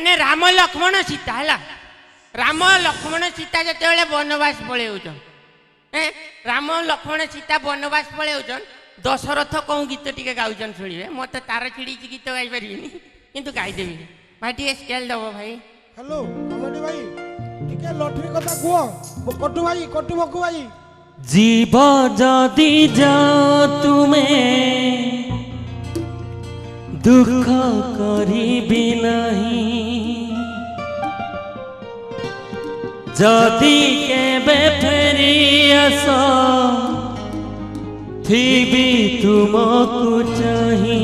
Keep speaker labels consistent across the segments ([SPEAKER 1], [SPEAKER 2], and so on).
[SPEAKER 1] ମାନେ ରାମ ଲକ୍ଷ୍ମଣ ସୀତା ହେଲା ରାମ ଲକ୍ଷ୍ମଣ ସୀତା ଯେତେବେଳେ ବନବାସ ପଳେଉଛନ୍ ଏଁ ରାମ ଲକ୍ଷ୍ମଣ ସୀତା ବନବାସ ପଳେଉଛନ୍ ଦଶରଥ କୋଉ ଗୀତ ଟିକେ ଗାଉଛନ୍ ଶୁଣିବେ ମତେ ତାର ଛିଡ଼ିଛି ଗୀତ ଗାଇପାରିବିନି କିନ୍ତୁ ଗାଇଦେବି ଭାଇ ଟିକେ ସ୍କେଲ ଦବ ଭାଇ
[SPEAKER 2] ହ୍ୟାଲୋ କମେଡି ଭାଇ ଟିକେ ଲଟରୀ କଥା କୁହ କଟୁ ଭାଇ କଟୁ ବକୁ ଭାଇ
[SPEAKER 3] জীব যদি যাও তুমে দুঃখ করিবি নাহি যদি কেবে ফেরি আস, থিবি তুমকু চাহি।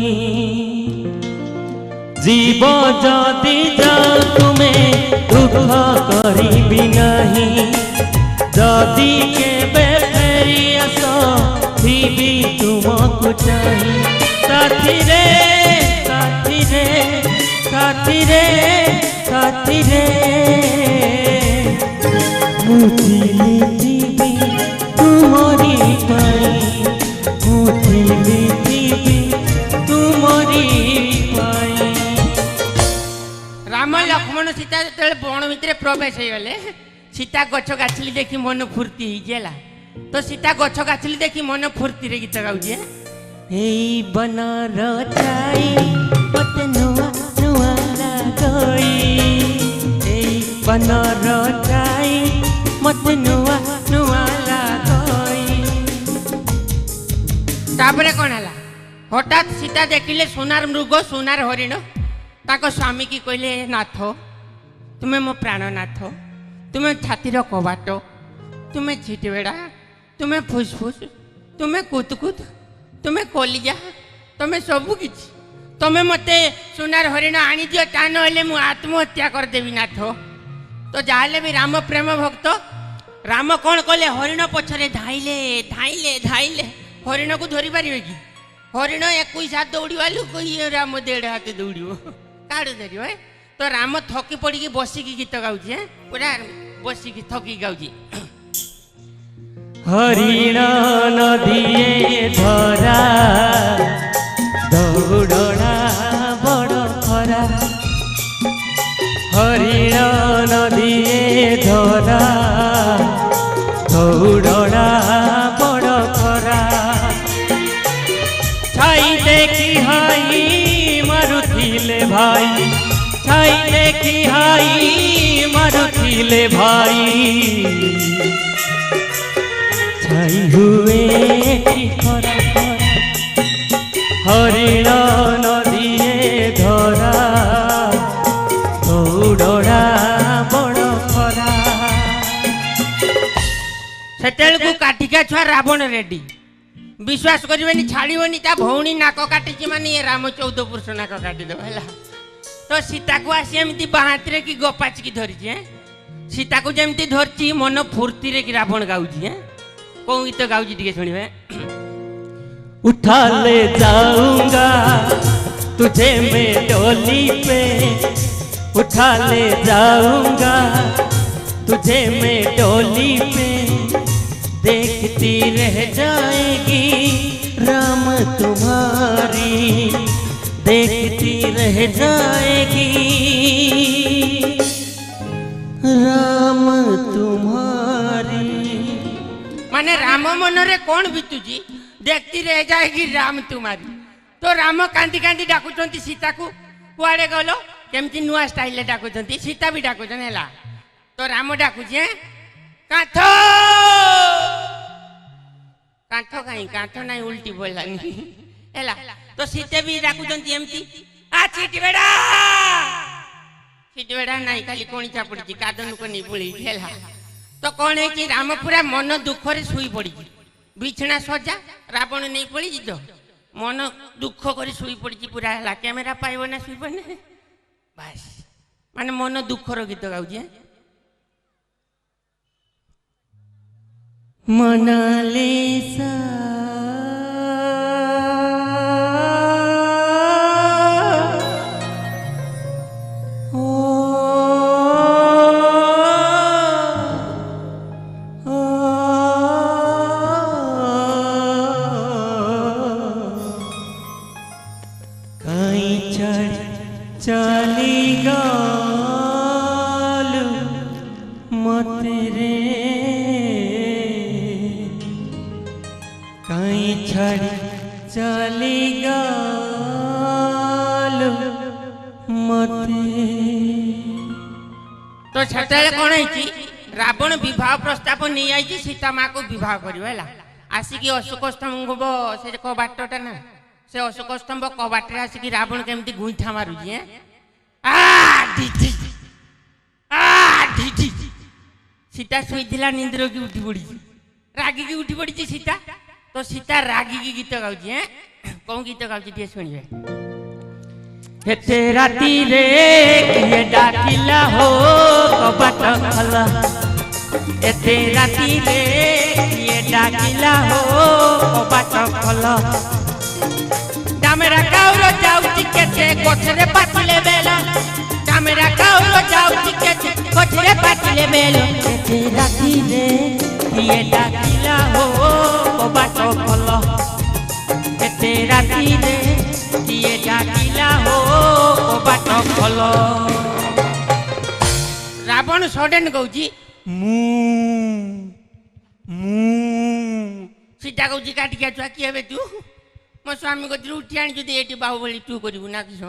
[SPEAKER 3] জীব যদি যাও তুমে দুঃখ করিবি নাহি, যদি কেবে ফেরি আস, থিবি তুমকু চাহি। সাথী রে সাথী রে ଥିଲେ ଯିବି ତୁମରି ପାଇଁ ମୁଁ ଥିଲେ ଯିବି ତୁମରି ପାଇଁ
[SPEAKER 1] ରାମ ଲକ୍ଷ୍ମଣ ସୀତା ଯେତେବେଳେ ବଣ ଭିତରେ ପ୍ରବେଶ ହେଇଗଲେ ସୀତା ଗଛ ଗାଛିଲି ଦେଖି ମନ ଫୁର୍ତ୍ତି ହେଇଛି ହେଲା। ତ ସୀତା ଗଛ ଗାଛିଲି ଦେଖି ମନ ଫୁର୍ତ୍ତିରେ ଗୀତ ଗାଉଛି
[SPEAKER 3] ଏଇ ବନର ଚାଇ ମତେ ନୂଆ ନୂଆ ଲାଗଇ ଏଇ ବନର ଚାଇ মতে নুয়া নুয়া লাগই
[SPEAKER 1] তারপরে কোন হলা হঠাৎ সীতা দেখিলে সোনার মৃগ, সোনার হরিণ। তাক স্বামী কি কহিলে নাথ তুমি মো প্রাণনাথ তুমি ছাতির কবাট তুমি ঝিটবেড়া তুমি ফুসফুস তুমি কুতকুত তুমি কলিজা তুমি সবু কিছু তুমি মতো সোনার হরিণ আনিদিও তা নহলে মু আত্মহত্যা করিদেবি নাথ ତ ଯାହାହେଲେ ବି ରାମ ପ୍ରେମ ଭକ୍ତ ରାମ କ'ଣ କଲେ ହରିଣ ପଛରେ ଧାଇଲେ ଧାଇଲେ ଧାଇଲେ ହରିଣକୁ ଧରି ପାରିବେ କି ହରିଣ ଏକୋଇଶ ହାତ ଦୌଡ଼ିବା ଲୋକ ଇଏ ରାମ ଦେଢ଼ ହାତ ଦୌଡ଼ିବ କାଢ଼ୁ ଧରିବ ଏ? ତ ରାମ ଥକି ପଡ଼ିକି ବସିକି ଗୀତ ଗାଉଛି ଏଁ? ପୁରା ବସିକି ଥକିକି ଗାଉଛି
[SPEAKER 3] হরিণ নদীয়ে ধরা হাই মারুথিলে ভাই? ছাই দেখি হাই মারুথিলে ভাই? ছাই হুয়ে হরিণ নদীয়ে ধরা? দৌড়া বড় খরা।
[SPEAKER 1] সেতবেলকু কাঠিকা ছুয়া রাবণ রেড্ডি ବିଶ୍ୱାସ କରିବେନି ଛାଡ଼ିବନି ତା ଭଉଣୀ ନାକ କାଟିଛି ମାନେ ଇଏ ରାମ ଚଉଦ ପୁରୁଷ ନାକ କାଟିଦେବ ହେଲା ତ ସୀତାକୁ ଆସି ଏମିତି ବାହାତିରେ କି ଗପାଚିକି ଧରିଛି ଏଁ? ସୀତାକୁ ଯେମିତି ଧରିଛି ମନ ଫୁର୍ତ୍ତିରେ କି ରାବଣ ଗାଉଛି ଏଁ? କୋଉ ଗୀତ ଗାଉଛି ଟିକେ ଶୁଣିବେ
[SPEAKER 3] उठा ले जाऊंगा तुझे मैं डोली पे उठा ले जाऊंगा तुझे मैं डोली पे देखती रह जाएगी राम तुम्हारी देखती रह जाएगी राम तुम्हारी
[SPEAKER 1] माने राम मनरे कौन बीतुजी देखती रह जाएगी राम तुम्हारी तो राम कांदी कांदी डाकुचंती सीता को कुआड़े गलो केमती नुआ स्टाइल रे डाकुचंती सीता भी डाकुचन हैला तो राम डाकुजे कांथ कांथ काई कांथ नहीं उल्टी बोलानी ହେଲା ତ ସୀତେ ବି ଡାକୁଛନ୍ତି ଏମିତି ଆ ଛିଟି ବେଡ଼ା! ଛିଟି ବେଡ଼ା ନାହିଁ ଖାଲି କଣିଚା ପଡ଼ିଛି କାଦନକୁ ନେଇ ପଳେଇଛି ହେଲା। ତ କ'ଣ ହେଇଛି ରାମ ପୁରା ମନ ଦୁଃଖରେ ଶୋଇ ପଡ଼ିଛି ବିଛଣା ସଜା ରାବଣ ନେଇ ପଳେଇଛି ତ। ମନ ଦୁଃଖ କରି ଶୋଇ ପଡ଼ିଛି ପୁରା ହେଲା। କ୍ୟାମେରା ପାଇବ ନା ଶୋଇବ ନା? ବାସ୍। ମାନେ ମନ ଦୁଃଖର ଗୀତ ଗାଉଛି ଏଁ? तेरे कहीं चली मते तो रावण विवाह प्रस्ताव नहीं आई सीता माँ को विवाह कर आसिकी अशोक स्तंभ से कबाटा ना से अशोक स्तंभ कबाटे आसिकी रावण के गुईठा मारुची आ आ ଆ ଢିଢି। ସୀତା ଶୋଇଥିଲା ନିନ୍ଦ୍ରକି ଉଠି ପଡ଼ିଛି ରାଗିକି ଉଠି ପଡ଼ିଛି ସୀତା। ତ ସୀତା ରାଗିକି ଗୀତ ଗାଉଛି ଏଁ? କୋଉ ଗୀତ ଗାଉଛି ଟିକେ ଶୁଣିବେ। ଏତେ ରାତିରେ କିଏ ଡାକିଲା ହୋ କବାଟ ଖୋଲ। ଏତେ ରାତିରେ କିଏ ଡାକିଲା ହୋ କବାଟ ଖୋଲ। ଡାମେରା କାଉର ଯାଉଛି କେତେ ଗଛରେ ପାଚିଲେ ବେଲ। ଡାମେରା କାଉର ଯାଉଛି କେତେ ଗଛରେ ପାଚିଲେ ବେଲ ଏତେ ରାତିରେ କିଏ ଡାକିଲା ହୋ କବାଟ ଖୋଲ ଏତେ ରାତିରେ କିଏ ଡାକିଲା ହୋ କବାଟ ଖୋଲ ରାବଣ ସଡେନ କହୁଛି
[SPEAKER 3] ମୁଁ ମୁଁ
[SPEAKER 1] ସୀତା କହୁଛି କାଟିକି ଛୁଆ କିଏ ହେବେ ତୁ ମୋ ସ୍ୱାମୀ କତିରୁ ଉଠି ଆଣି ଯଦି ଏଠି ବାହୁବଳି ତୁ କରିବୁ ନା କିସ